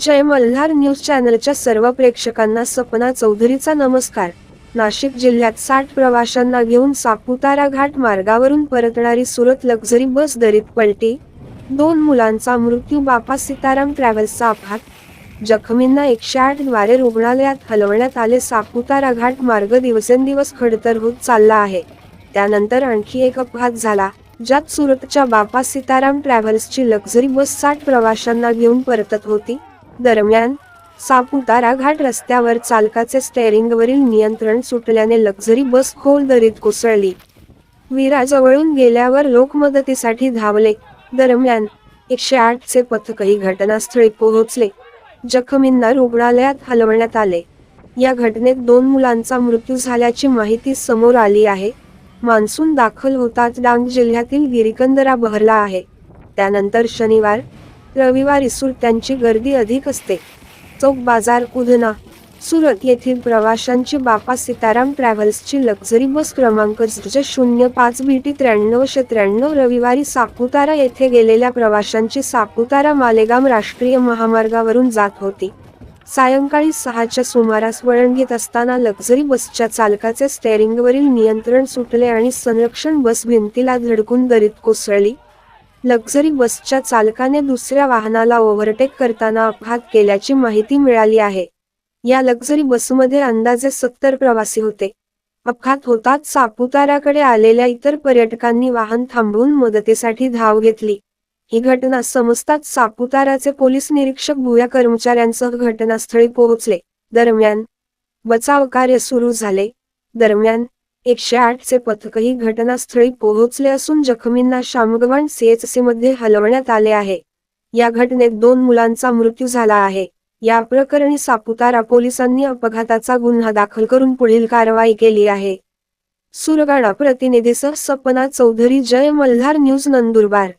जय Malhar news चॅनलच्या सर्व प्रेक्षकांना सपना चौधरीचा नमस्कार. नाशिक जिल्ह्यात साठ प्रवाशांना घेऊन सापुतारा घाट मार्गावरून परतणारी सुरत लक्झरी बस दरीत पलटी दोन मुलांचा मृत्यू बापा सीताराम ट्रॅव्हल्सचा अपघात जखमींना एकशे आठद्वारे रुग्णालयात हलवण्यात आले सापुतारा घाट मार्ग दिवसेंदिवस खडतर होत चालला आहे. त्यानंतर आणखी एक अपघात झाला ज्यात सुरतच्या बापा सीताराम ट्रॅव्हल्सची लक्झरी बस साठ प्रवाशांना घेऊन परतत होती. दरम्यान सापुतारा घाट रस्त्यावर चालकाचे स्टेअरिंगवरील नियंत्रण सुटल्याने लक्झरी बस खोल दरीत कोसळली. विराजवळून गेल्यावर लोक मदतीसाठी धावले. दरम्यान एकशे आठचे पथकही घटनास्थळी पोहोचले. जखमींना रुग्णालयात हलवण्यात आले. या घटनेत दोन मुलांचा मृत्यू झाल्याची माहिती समोर आली आहे. मान्सून दाखल होताच डांग जिल्ह्यातील गिरिकंदरा बहरला आहे. त्यानंतर शनिवार रविवारी सुरत्यांची गर्दी अधिक असते. चौक बाजार उधना सुरत येथील प्रवाशांची बापा सीताराम ट्रॅव्हल्सची लक्झरी बस क्रमांक शून्य पाच बी टी त्र्याण्णवशे त्र्याण्णव रविवारी सापुतारा येथे गेलेल्या प्रवाशांची सापुतारा मालेगाम राष्ट्रीय महामार्गावरून जात होती. सायंकाळी सहाच्या सुमारास वळण घेत असताना लक्झरी बसच्या चालकाचे स्टेअरिंगवरील नियंत्रण सुटले आणि संरक्षण बस भिंतीला धडकून दरीत कोसळली. लक्झरी बसच्या चालकाने दुसऱ्या वाहनाला ओव्हरटेक करताना अपघात केल्याची माहिती मिळाली आहे. या लक्झरी बसमध्ये अंदाजे सत्तर प्रवासी होते. अपघात होताच सापुताराकडे आलेल्या इतर पर्यटकांनी वाहन थांबवून मदतीसाठी धाव घेतली. ही घटना समजताच सापुताराचे पोलीस निरीक्षक भुया कर्मचाऱ्यांसह घटनास्थळी पोहोचले. दरम्यान बचाव कार्य सुरू झाले. दरम्यान एकशे आठचे पथकही घटनास्थळी पोहोचले असून जखमींना शामगवन सीएचसी मध्ये हलवण्यात आले आहे. या घटनेत दोन मुलांचा मृत्यू झाला आहे. या प्रकरणी सापुतारा पोलिसांनी अपघाताचा गुन्हा दाखल करून पुढील कारवाई केली आहे. सुरगाणा प्रतिनिधीसह सपना चौधरी जय मल्हार न्यूज नंदुरबार.